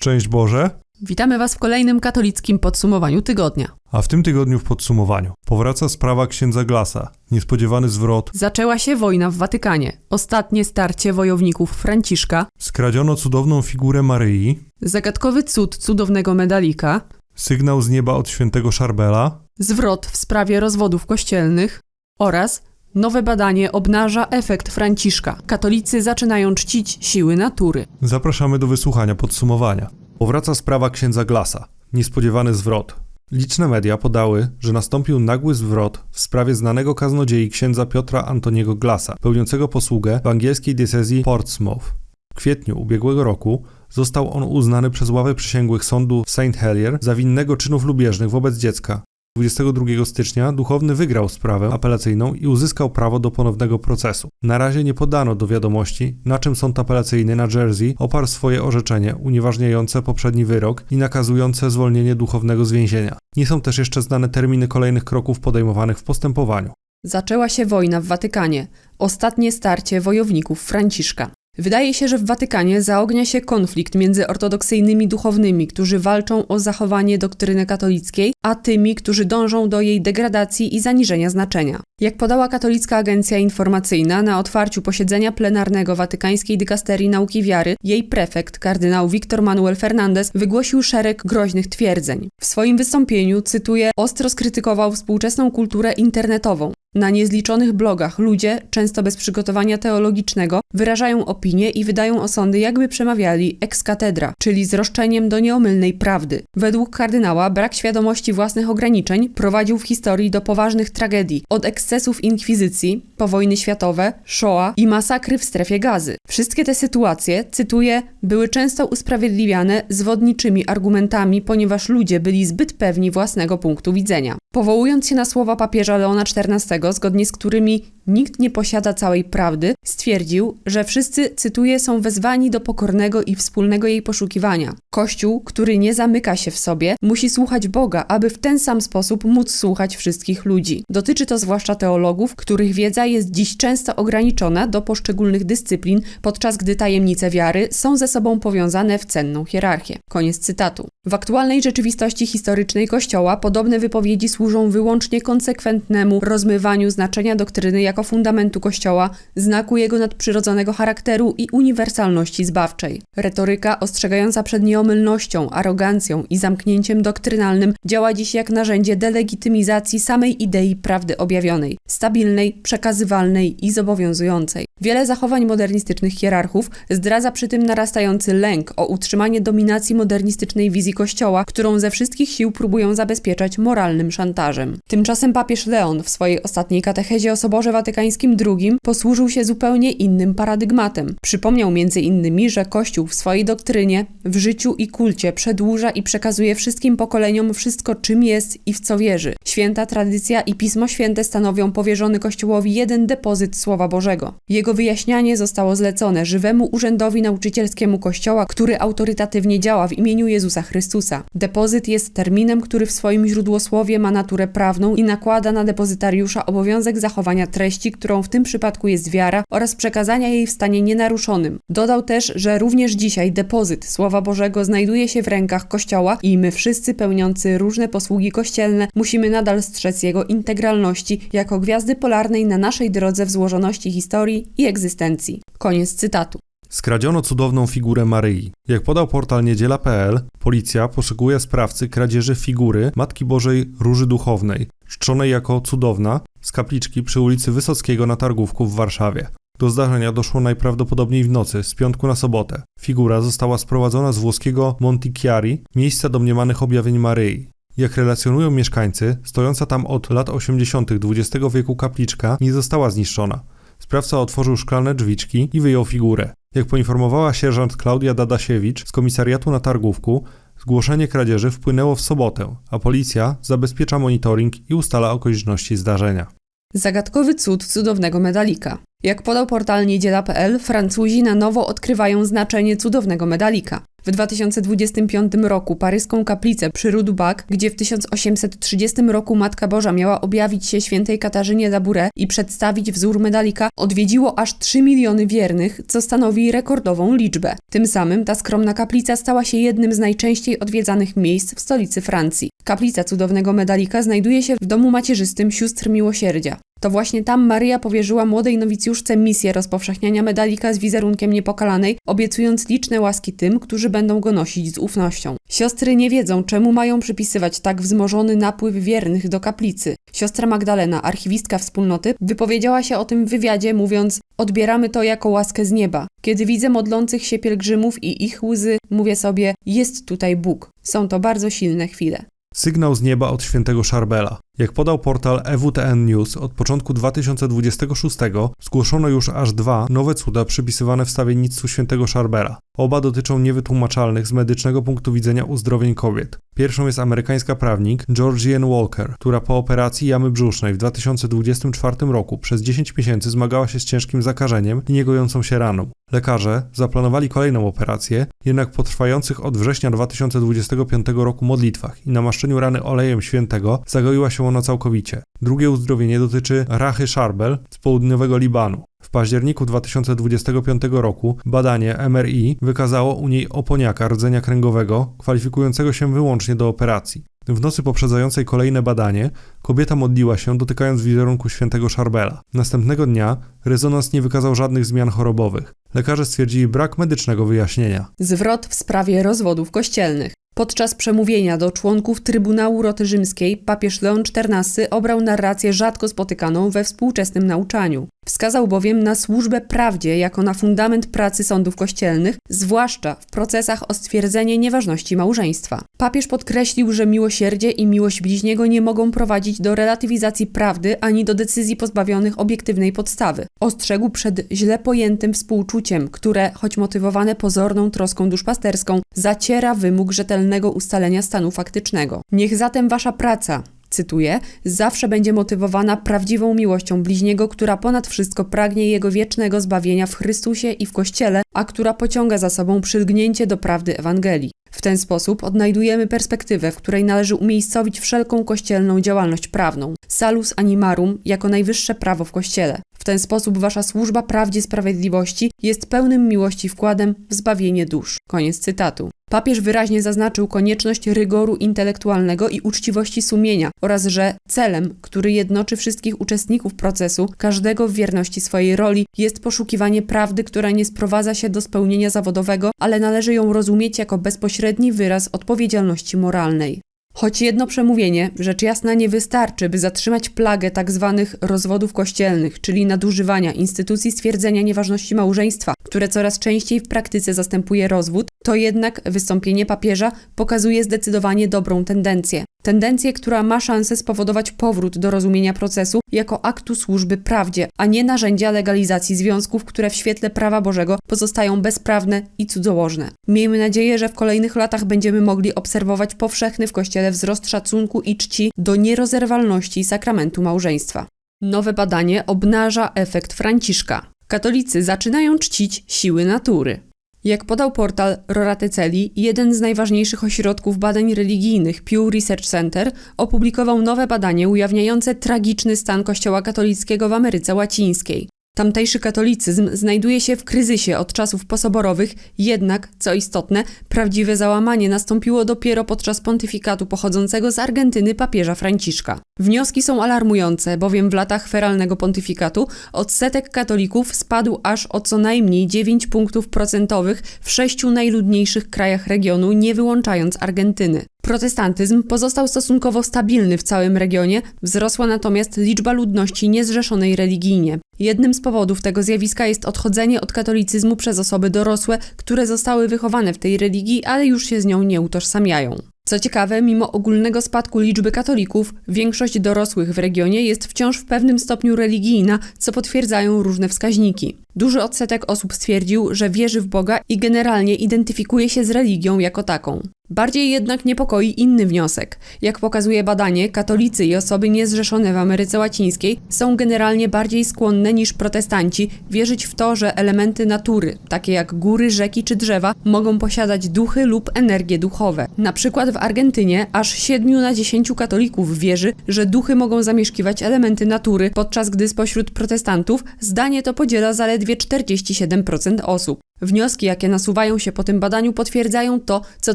Szczęść Boże! Witamy Was w kolejnym katolickim podsumowaniu tygodnia. A w tym tygodniu w podsumowaniu. Powraca sprawa księdza Glasa, niespodziewany zwrot, Zaczęła się wojna w Watykanie. Ostatnie starcie wojowników Franciszka, skradziono cudowną figurę Maryi, zagadkowy cud cudownego medalika, sygnał z nieba od świętego Szarbela, zwrot w sprawie rozwodów kościelnych. Oraz nowe badanie obnaża efekt Franciszka. Katolicy zaczynają czcić siły natury. Zapraszamy do wysłuchania podsumowania. Powraca sprawa księdza Glasa, niespodziewany zwrot. Liczne media podały, że nastąpił nagły zwrot w sprawie znanego kaznodziei księdza Piotra Antoniego Glasa, pełniącego posługę w angielskiej diecezji Portsmouth. W kwietniu ubiegłego roku został on uznany przez ławę przysięgłych sądu St. Helier za winnego czynów lubieżnych wobec dziecka. 22 stycznia duchowny wygrał sprawę apelacyjną i uzyskał prawo do ponownego procesu. Na razie nie podano do wiadomości, na czym sąd apelacyjny na Jersey oparł swoje orzeczenie unieważniające poprzedni wyrok i nakazujące zwolnienie duchownego z więzienia. Nie są też jeszcze znane terminy kolejnych kroków podejmowanych w postępowaniu. Zaczęła się wojna w Watykanie. Ostatnie starcie wojowników Franciszka. Wydaje się, że w Watykanie zaognia się konflikt między ortodoksyjnymi duchownymi, którzy walczą o zachowanie doktryny katolickiej, a tymi, którzy dążą do jej degradacji i zaniżenia znaczenia. Jak podała Katolicka Agencja Informacyjna na otwarciu posiedzenia plenarnego Watykańskiej Dykasterii Nauki Wiary, jej prefekt, kardynał Victor Manuel Fernandez, wygłosił szereg groźnych twierdzeń. W swoim wystąpieniu, cytuję, ostro skrytykował współczesną kulturę internetową. Na niezliczonych blogach ludzie, często bez przygotowania teologicznego, wyrażają opinie i wydają osądy, jakby przemawiali ex cathedra, czyli z roszczeniem do nieomylnej prawdy. Według kardynała brak świadomości własnych ograniczeń prowadził w historii do poważnych tragedii, od ekscesów inkwizycji, po wojny światowe, Shoah i masakry w strefie gazy. Wszystkie te sytuacje, cytuję, były często usprawiedliwiane zwodniczymi argumentami, ponieważ ludzie byli zbyt pewni własnego punktu widzenia. Powołując się na słowa papieża Leona XIV, zgodnie z którymi nikt nie posiada całej prawdy, stwierdził, że wszyscy, cytuję, są wezwani do pokornego i wspólnego jej poszukiwania. Kościół, który nie zamyka się w sobie, musi słuchać Boga, aby w ten sam sposób móc słuchać wszystkich ludzi. Dotyczy to zwłaszcza teologów, których wiedza jest dziś często ograniczona do poszczególnych dyscyplin, podczas gdy tajemnice wiary są ze sobą powiązane w cenną hierarchię. Koniec cytatu. W aktualnej rzeczywistości historycznej Kościoła podobne wypowiedzi służą wyłącznie konsekwentnemu rozmywaniu znaczenia doktryny jako fundamentu Kościoła, znaku jego nadprzyrodzonego charakteru i uniwersalności zbawczej. Retoryka ostrzegająca przed nieomylnością, arogancją i zamknięciem doktrynalnym działa dziś jak narzędzie delegitymizacji samej idei prawdy objawionej, stabilnej, przekazywalnej i zobowiązującej. Wiele zachowań modernistycznych hierarchów zdradza przy tym narastający lęk o utrzymanie dominacji modernistycznej wizji Kościoła, którą ze wszystkich sił próbują zabezpieczać moralnym szantażem. Tymczasem papież Leon w swojej ostatniej katechezie o Soborze Watykańskim II posłużył się zupełnie innym paradygmatem. Przypomniał między innymi, że Kościół w swojej doktrynie, w życiu i kulcie przedłuża i przekazuje wszystkim pokoleniom wszystko, czym jest i w co wierzy. Święta tradycja i Pismo Święte stanowią powierzony Kościołowi jeden depozyt Słowa Bożego. Jego wyjaśnianie zostało zlecone żywemu urzędowi nauczycielskiemu Kościoła, który autorytatywnie działa w imieniu Jezusa Chrystusa. Depozyt jest terminem, który w swoim źródłosłowie ma naturę prawną i nakłada na depozytariusza obowiązek zachowania treści, którą w tym przypadku jest wiara oraz przekazania jej w stanie nienaruszonym. Dodał też, że również dzisiaj depozyt Słowa Bożego znajduje się w rękach Kościoła i my wszyscy pełniący różne posługi kościelne musimy nadal strzec jego integralności jako gwiazdy polarnej na naszej drodze w złożoności historii i egzystencji. Koniec cytatu. Skradziono cudowną figurę Maryi. Jak podał portal niedziela.pl, policja poszukuje sprawcy kradzieży figury Matki Bożej Róży Duchownej, czczonej jako cudowna z kapliczki przy ulicy Wysockiego na Targówku w Warszawie. Do zdarzenia doszło najprawdopodobniej w nocy, z piątku na sobotę. Figura została sprowadzona z włoskiego Montichiari, miejsca domniemanych objawień Maryi. Jak relacjonują mieszkańcy, stojąca tam od lat 80. XX wieku kapliczka nie została zniszczona. Sprawca otworzył szklane drzwiczki i wyjął figurę. Jak poinformowała sierżant Klaudia Dadasiewicz z komisariatu na Targówku, zgłoszenie kradzieży wpłynęło w sobotę, a policja zabezpiecza monitoring i ustala okoliczności zdarzenia. Zagadkowy cud cudownego medalika. Jak podał portal niedziela.pl, Francuzi na nowo odkrywają znaczenie cudownego medalika. W 2025 roku paryską kaplicę przy Rudubak, gdzie w 1830 roku Matka Boża miała objawić się świętej Katarzynie Labouré i przedstawić wzór medalika, odwiedziło aż 3 miliony wiernych, co stanowi rekordową liczbę. Tym samym ta skromna kaplica stała się jednym z najczęściej odwiedzanych miejsc w stolicy Francji. Kaplica cudownego medalika znajduje się w domu macierzystym sióstr miłosierdzia. To właśnie tam Maryja powierzyła młodej nowicjuszce misję rozpowszechniania medalika z wizerunkiem niepokalanej, obiecując liczne łaski tym, którzy będą go nosić z ufnością. Siostry nie wiedzą, czemu mają przypisywać tak wzmożony napływ wiernych do kaplicy. Siostra Magdalena, archiwistka wspólnoty, wypowiedziała się o tym w wywiadzie, mówiąc: Odbieramy to jako łaskę z nieba. Kiedy widzę modlących się pielgrzymów i ich łzy, mówię sobie: Jest tutaj Bóg. Są to bardzo silne chwile. Sygnał z nieba od świętego Szarbela. Jak podał portal EWTN News, od początku 2026 zgłoszono już aż dwa nowe cuda przypisywane wstawiennictwu świętego Szarbela. Oba dotyczą niewytłumaczalnych z medycznego punktu widzenia uzdrowień kobiet. Pierwszą jest amerykańska prawnik Georgianne Walker, która po operacji jamy brzusznej w 2024 roku przez 10 miesięcy zmagała się z ciężkim zakażeniem i niegojącą się raną. Lekarze zaplanowali kolejną operację, jednak po trwających od września 2025 roku modlitwach i namaszczeniu rany olejem świętego zagoiła się ona całkowicie. Drugie uzdrowienie dotyczy Rachy Szarbel z południowego Libanu. W październiku 2025 roku badanie MRI wykazało u niej oponiaka rdzenia kręgowego, kwalifikującego się wyłącznie do operacji. W nocy poprzedzającej kolejne badanie kobieta modliła się, dotykając wizerunku świętego Szarbela. Następnego dnia rezonans nie wykazał żadnych zmian chorobowych. Lekarze stwierdzili brak medycznego wyjaśnienia. Zwrot w sprawie rozwodów kościelnych. Podczas przemówienia do członków Trybunału Roty Rzymskiej papież Leon XIV obrał narrację rzadko spotykaną we współczesnym nauczaniu. Wskazał bowiem na służbę prawdzie jako na fundament pracy sądów kościelnych, zwłaszcza w procesach o stwierdzenie nieważności małżeństwa. Papież podkreślił, że miłosierdzie i miłość bliźniego nie mogą prowadzić do relatywizacji prawdy ani do decyzji pozbawionych obiektywnej podstawy. Ostrzegł przed źle pojętym współczuciem, które, choć motywowane pozorną troską duszpasterską, zaciera wymóg rzetelnego ustalenia stanu faktycznego. Niech zatem wasza praca, cytuję, zawsze będzie motywowana prawdziwą miłością bliźniego, która ponad wszystko pragnie jego wiecznego zbawienia w Chrystusie i w Kościele, a która pociąga za sobą przylgnięcie do prawdy Ewangelii. W ten sposób odnajdujemy perspektywę, w której należy umiejscowić wszelką kościelną działalność prawną, salus animarum jako najwyższe prawo w Kościele. W ten sposób wasza służba prawdzie sprawiedliwości jest pełnym miłości wkładem w zbawienie dusz. Koniec cytatu. Papież wyraźnie zaznaczył konieczność rygoru intelektualnego i uczciwości sumienia oraz że celem, który jednoczy wszystkich uczestników procesu, każdego w wierności swojej roli, jest poszukiwanie prawdy, która nie sprowadza się do spełnienia zawodowego, ale należy ją rozumieć jako bezpośredni wyraz odpowiedzialności moralnej. Choć jedno przemówienie, rzecz jasna, nie wystarczy, by zatrzymać plagę tzw. Tak rozwodów kościelnych, czyli nadużywania instytucji stwierdzenia nieważności małżeństwa, które coraz częściej w praktyce zastępuje rozwód, to jednak wystąpienie papieża pokazuje zdecydowanie dobrą tendencję. Tendencję, która ma szansę spowodować powrót do rozumienia procesu jako aktu służby prawdzie, a nie narzędzia legalizacji związków, które w świetle prawa Bożego pozostają bezprawne i cudzołożne. Miejmy nadzieję, że w kolejnych latach będziemy mogli obserwować powszechny w Kościele wzrost szacunku i czci do nierozerwalności sakramentu małżeństwa. Nowe badanie obnaża efekt Franciszka. Katolicy zaczynają czcić siły natury. Jak podał portal Rorateceli, jeden z najważniejszych ośrodków badań religijnych Pew Research Center opublikował nowe badanie ujawniające tragiczny stan Kościoła katolickiego w Ameryce Łacińskiej. Tamtejszy katolicyzm znajduje się w kryzysie od czasów posoborowych, jednak, co istotne, prawdziwe załamanie nastąpiło dopiero podczas pontyfikatu pochodzącego z Argentyny papieża Franciszka. Wnioski są alarmujące, bowiem w latach feralnego pontyfikatu odsetek katolików spadł aż o co najmniej 9 punktów procentowych w sześciu najludniejszych krajach regionu, nie wyłączając Argentyny. Protestantyzm pozostał stosunkowo stabilny w całym regionie, wzrosła natomiast liczba ludności niezrzeszonej religijnie. Jednym z powodów tego zjawiska jest odchodzenie od katolicyzmu przez osoby dorosłe, które zostały wychowane w tej religii, ale już się z nią nie utożsamiają. Co ciekawe, mimo ogólnego spadku liczby katolików, większość dorosłych w regionie jest wciąż w pewnym stopniu religijna, co potwierdzają różne wskaźniki. Duży odsetek osób stwierdził, że wierzy w Boga i generalnie identyfikuje się z religią jako taką. Bardziej jednak niepokoi inny wniosek. Jak pokazuje badanie, katolicy i osoby niezrzeszone w Ameryce Łacińskiej są generalnie bardziej skłonne niż protestanci wierzyć w to, że elementy natury, takie jak góry, rzeki czy drzewa, mogą posiadać duchy lub energie duchowe. Na przykład w Argentynie aż 7 na 10 katolików wierzy, że duchy mogą zamieszkiwać elementy natury, podczas gdy spośród protestantów zdanie to podziela zaledwie 47% osób. Wnioski, jakie nasuwają się po tym badaniu, potwierdzają to, co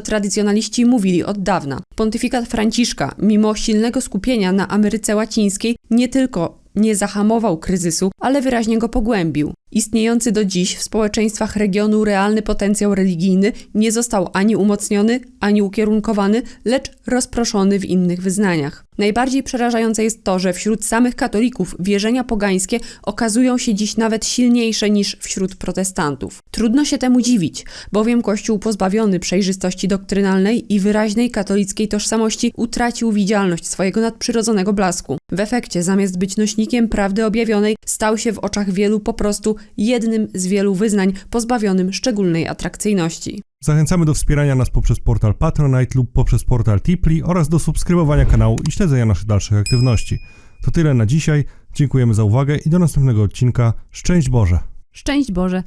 tradycjonaliści mówili od dawna. Pontyfikat Franciszka, mimo silnego skupienia na Ameryce Łacińskiej, nie tylko nie zahamował kryzysu, ale wyraźnie go pogłębił. Istniejący do dziś w społeczeństwach regionu realny potencjał religijny nie został ani umocniony, ani ukierunkowany, lecz rozproszony w innych wyznaniach. Najbardziej przerażające jest to, że wśród samych katolików wierzenia pogańskie okazują się dziś nawet silniejsze niż wśród protestantów. Trudno się temu dziwić, bowiem Kościół pozbawiony przejrzystości doktrynalnej i wyraźnej katolickiej tożsamości utracił widzialność swojego nadprzyrodzonego blasku. W efekcie, zamiast być nośnikiem prawdy objawionej, stał się w oczach wielu po prostu jednym z wielu wyznań pozbawionym szczególnej atrakcyjności. Zachęcamy do wspierania nas poprzez portal Patronite lub poprzez portal Tipli oraz do subskrybowania kanału i śledzenia naszych dalszych aktywności. To tyle na dzisiaj. Dziękujemy za uwagę i do następnego odcinka. Szczęść Boże! Szczęść Boże!